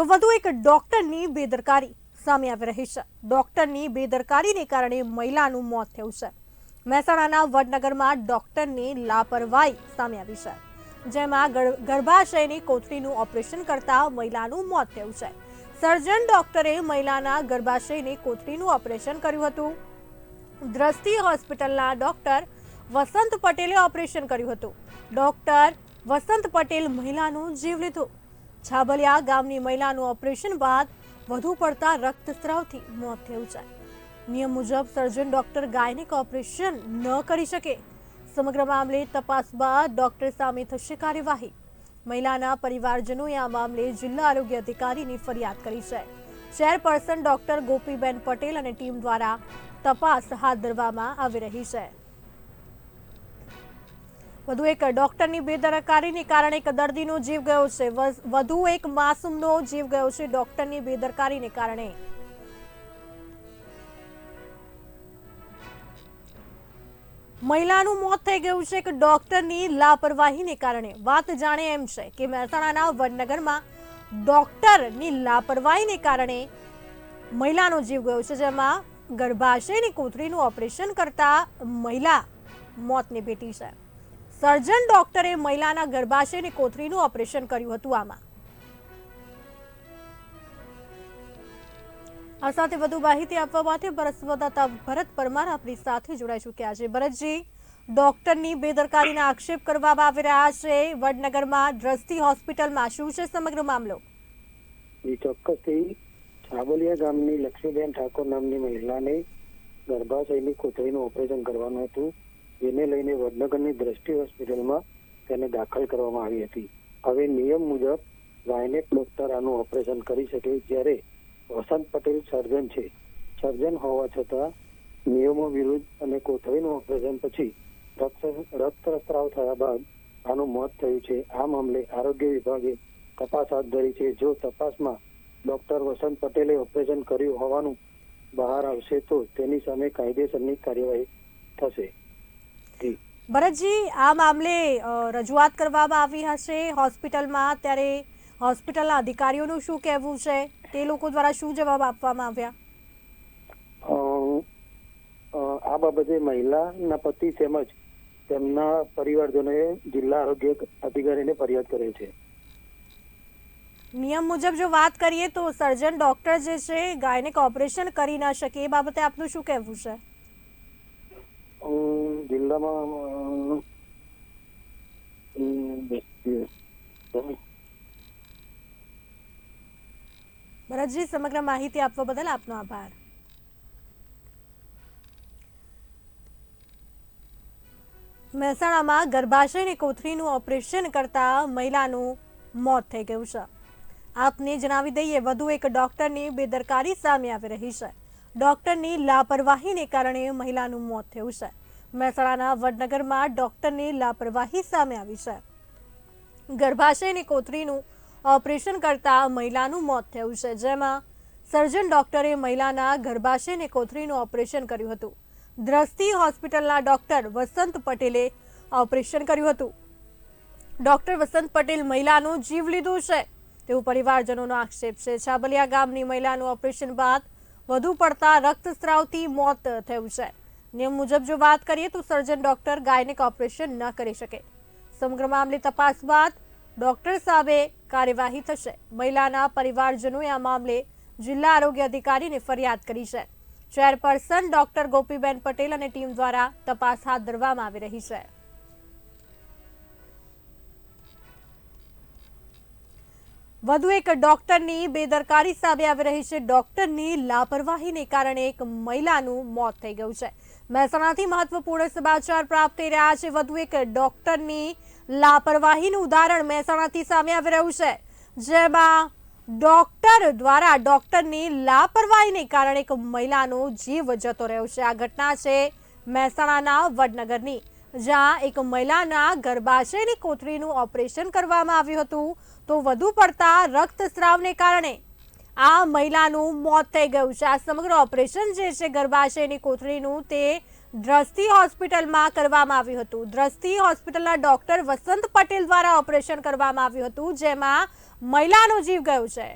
તો વધુ એક ડોક્ટરની બેદરકારી સામે આવી રહી છે. ડોક્ટરની બેદરકારીને કારણે મહિલાનું મોત થયું છે. મહેસાણાના વડનગરમાં ડોક્ટરની લાપરવાહી સામે આવી છે. જેમાં ગર- ગર્ભાશયની કોથળીનું ઓપરેશન કરતા મહિલાનું મોત થયું છે. સર્જન ડોક્ટરે મહિલાના ગર્ભાશયની કોથળીનું ઓપરેશન કર્યું હતું. દ્રષ્ટિ હોસ્પિટલના ડોક્ટર વસંત પટેલે ઓપરેશન કર્યું હતું. ડોક્ટર વસંત પટેલ મહિલાનું જીવ લીધું. છાબલિયા ગામની મહિલાનું ઓપરેશન બાદ વધુ પડતા રક્તસ્રાવથી મોત થયું છે. નિયમ મુજબ સર્જન ડોક્ટર ગાયનિક ઓપરેશન ન કરી શકે. સમગ્ર મામલે તપાસ બાદ ડોક્ટર સામે થશે કાર્યવાહી. મહિલાના પરિવારજનોએ આ મામલે જિલ્લા આરોગ્ય અધિકારીની ફરિયાદ કરી છે. ચેરપર્સન ડોક્ટર ગોપીબેન પટેલ અને ટીમ દ્વારા તપાસ હાથ ધરવામાં આવી રહી છે. વધુ એક ડોક્ટરની બેદરકારીને કારણે એક દર્દીનો જીવ ગયો છે. વધુ એક માસૂમનો જીવ ગયો છે ડોક્ટરની બેદરકારીને કારણે. મહિલાનું મોત થઈ ગયું છે એક ડોક્ટરની લાપરવાહીને કારણે. વાત જાણે એમ છે કે મહેસાણાના વડનગરમાં ડોક્ટરની લાપરવાહીને કારણે મહિલાનો જીવ ગયો છે, જેમાં ગર્ભાશયની કોથળીનું ઓપરેશન કરતા મહિલા મોતને ભેટી છે. સર્જન ડોક્ટરે મહિલાના ગર્ભાશયની કોથળીનું ઓપરેશન કર્યું હતું આમાં. આ સાથે વધુ માહિતી આપવા માટે ભરત ભરત પરમાર આપણી સાથે જોડાઈ ચૂક્યા છે. ભરતજી, ડોક્ટરની બેદરકારીના આક્ષેપ કરવામાં આવી રહ્યા છે. વડનગરમાં દ્રષ્ટિ હોસ્પિટલમાં શું છે સમગ્ર મામલો? ચોક્કસથી છાબલિયા ગામની લક્ષ્મીબેન ઠાકોર નામની મહિલાને ગર્ભાશયની કોથળીનું ઓપરેશન કરવાનું હતું. જેને લઈને વડનગરની દ્રષ્ટિ હોસ્પિટલમાં તેને દાખલ કરવામાં આવી હતી. હવે નિયમ મુજબ ગાયનેક ડોક્ટર આનું ઓપરેશન કરી શકે જ્યારે વસંત પટેલ સર્જન છે. સર્જન હોવા છતાં નિયમો વિરુદ્ધ અને કોથળીનું ઓપરેશન પછી રક્ત રક્તસ્રાવ થયા બાદ આનું મોત થયું છે. આ મામલે આરોગ્ય વિભાગે તપાસ હાથ ધરી છે. જો તપાસમાં ડોક્ટર વસંત પટેલે ઓપરેશન કર્યું હોવાનું બહાર આવશે તો તેની સામે કાયદેસરની કાર્યવાહી થશે. ભરતજી આ મામલે રજૂઆત કરવામાં આવી હશે હોસ્પિટલમાં. ત્યારે હોસ્પિટલના અધિકારીઓનું શું કહેવું છે? તે લોકો દ્વારા શું જવાબ આપવામાં આવ્યા? આ બાબતે મહિલાના પતિ તેમજ તેમના પરિવારજનોએ જિલ્લા આરોગ્ય અધિકારીને ફરિયાદ કરી છે. નિયમ મુજબ જો વાત કરીએ તો સર્જન ડોક્ટર જે છે ગાયનેક ઓપરેશન કરી ના શકે. એ બાબતે આપનું શું કહેવું છે? જિલ્લામાં ભરતજી, સમગ્ર માહિતી આપવા બદલ આપનો આભાર. મહેસાણામાં ગર્ભાશયની કોથળીનું ઓપરેશન કરતા મહિલાનું મોત થઈ ગયું છે. આપને જણાવી દઈએ, વધુ એક ડોક્ટરની બેદરકારી સામે આવી રહી છે. ડોક્ટરની લાપરવાહીને કારણે મહિલાનું મોત થયું છે. મહેસાણાના વડનગરમાં ડોક્ટરની લાપરવાહી સામે આવી છે. ગર્ભાશયની કોથળીનું ઓપરેશન કરતા મહિલાનું મોત થયું છે, જેમાં સર્જન ડોક્ટરે મહિલાના ગર્ભાશયની કોથળીનું ઓપરેશન કર્યું હતું. દ્રષ્ટિ હોસ્પિટલના ડોક્ટર વસંત પટેલે ઓપરેશન કર્યું હતું. ડોક્ટર વસંત પટેલ મહિલાનું જીવ લીધું છે. તેવું પરિવારજનોનો આક્ષેપ છે. છાબલિયા ગામની મહિલાનું ઓપરેશન બાદ વધુ પડતા રક્તસ્રાવથી મોત થયું છે. નિયમ મુજબ જો વાત કરીએ તો સર્જન ડોક્ટર ગાયનેક ઓપરેશન ન કરી શકે. સમગ્ર મામલે તપાસ બાદ ડોક્ટર સામે કાર્યવાહી થશે. મહિલાના પરિવારજનોએ આ મામલે જિલ્લા આરોગ્ય અધિકારીને ફરિયાદ કરી છે. ચેરપર્સન ડોક્ટર ગોપીબેન પટેલ અને ટીમ દ્વારા તપાસ હાથ ધરવામાં આવી રહી છે. વધુ એક ડોક્ટરની બેદરકારી સામે આવી રહી છે. ડોક્ટરની લાપરવાહીને કારણે એક મહિલાનું મોત થઈ ગયું છે. મહેસાણાથી મહત્વપૂર્ણ સમાચાર પ્રાપ્ત થઈ રહ્યા છે. વધુ એક ડોક્ટરની લાપરવાહીનું ઉદાહરણ મહેસાણાથી સામે આવી રહ્યું છે. જેમાં ડોક્ટર દ્વારા ડોક્ટરની લાપરવાહીને કારણે એક મહિલાનો જીવ જતો રહ્યો છે. આ ઘટના છે મહેસાણાના વડનગરની, જ્યાં એક મહિલાના ગર્ભાશયની કોથળીનું ઓપરેશન કરવામાં આવ્યું હતું. તો વધુ પડતા રક્તસ્રાવને કારણે આ મહિલાનું મોત થઈ ગયું છે. આ સમગ્ર ઓપરેશન જે છે ગર્ભાશયની કોથળીનું તે દ્રષ્ટિ હોસ્પિટલમાં કરવામાં આવ્યું હતું. દ્રષ્ટિ હોસ્પિટલના ડોક્ટર વસંત પટેલ દ્વારા ઓપરેશન કરવામાં આવ્યું હતું, જેમાં મહિલાનો જીવ ગયો છે.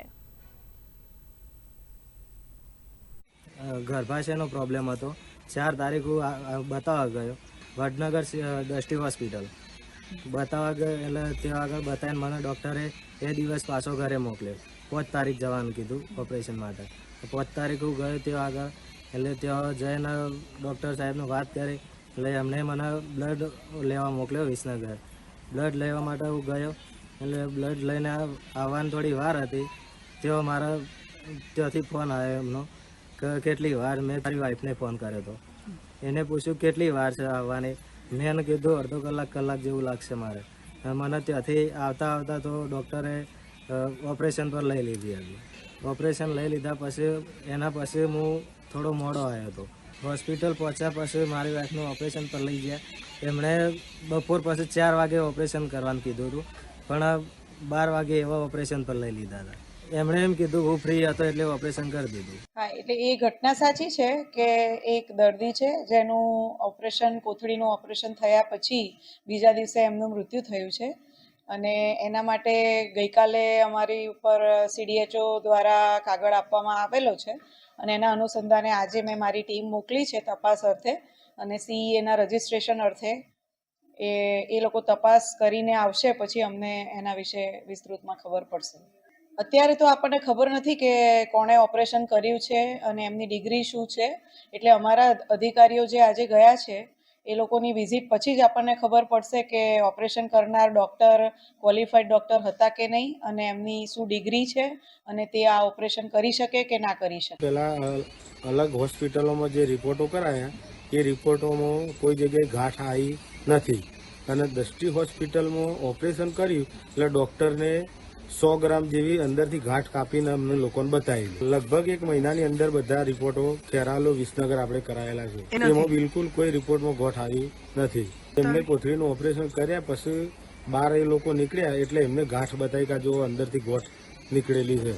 ગર્ભાશયનો પ્રોબ્લેમ હતો? ચાર તારીખ બતાવવા ગયો. વડનગર દ્રષ્ટિ હોસ્પિટલ. બતાવવા ગયો, એટલે ત્યાં આગળ બતાવીને મને ડૉક્ટરે એ દિવસ પાછો ઘરે મોકલ્યો. પાંચ તારીખ જવાનું કીધું ઓપરેશન માટે. પાંચ તારીખ હું ગયો ત્યાં આગળ, એટલે ત્યાં જઈને ડૉક્ટર સાહેબને વાત કરી, એટલે એમણે મને બ્લડ લેવા મોકલ્યો વિસનગર. બ્લડ લેવા માટે હું ગયો, એટલે બ્લડ લઈને આવવાની થોડી વાર હતી. તેઓ મારા ત્યાંથી ફોન આવ્યો એમનો, કે કેટલી વાર મેં તારી વાઈફને ફોન કર્યો હતો. એને પૂછ્યું, કેટલી વાર છે આવવાની? મેં એને કીધું, અડધો કલાક કલાક જેવું લાગશે મારે. મને ત્યાંથી આવતા આવતા તો ડૉક્ટરે ઓપરેશન પર લઈ લીધી હતી ઓપરેશન લઈ લીધા પછી, એના પછી હું થોડો મોડો આવ્યો હતો. હોસ્પિટલ પહોંચ્યા પછી મારી વાઈફનું ઓપરેશન પર લઈ ગયા. એમણે બપોર પછી ચાર વાગે ઓપરેશન કરવાનું કીધું હતું. પણ બાર વાગે એવા ઓપરેશન પર લઈ લીધા હતા. એમણે એમ કીધું, હું ફ્રી હતો એટલે ઓપરેશન કરી દીધું. હા, એટલે એ ઘટના સાચી છે કે એક દર્દી છે, જેનું ઓપરેશન કોથળીનું ઓપરેશન થયા પછી બીજા દિવસે એમનું મૃત્યુ થયું છે. અને એના માટે ગઈકાલે અમારી ઉપર સીડીએચઓ દ્વારા કાગળ આપવામાં આવેલો છે. અને એના અનુસંધાને આજે મેં મારી ટીમ મોકલી છે તપાસ અર્થે. અને સીઈએના રજિસ્ટ્રેશન અર્થે એ એ લોકો તપાસ કરીને આવશે, પછી અમને એના વિશે વિસ્તૃતમાં ખબર પડશે. અત્યારે તો આપણને ખબર નથી કે કોણે ઓપરેશન કર્યું છે અને એમની ડિગ્રી શું છે. એટલે અમારા અધિકારીઓ જે આજે ગયા છે, એ લોકોની વિઝિટ પછી જ આપણને ખબર પડશે કે ઓપરેશન કરનાર ડૉક્ટર ક્વોલિફાઈડ ડૉક્ટર હતા કે નહીં અને એમની શું ડિગ્રી છે અને તે આ ઓપરેશન કરી શકે કે ના કરી શકે. પહેલાં અલગ હોસ્પિટલોમાં જે રિપોર્ટો કરાયા, એ રિપોર્ટોમાં કોઈ જગ્યાએ ગાંઠ આવી નથી. અને દ્રષ્ટિ હોસ્પિટલમાં ઓપરેશન કર્યું, એટલે ડૉક્ટરને સો ગ્રામ જેવી અંદરથી ગાંઠ કાપીને અમને લોકોને બતાવી લગભગ એક મહિનાની અંદર બધા રિપોર્ટો ખેરાલો વિસનગર આપણે કરાયેલા છે. એમાં બિલકુલ કોઈ રિપોર્ટમાં ગોઠ આવી નથી. એમને કોથળીનું ઓપરેશન કર્યા પછી બાર એ લોકો નીકળ્યા એટલે એમને ગાંઠ બતાવી કે જો અંદરથી ગોઠ નીકળેલી છે.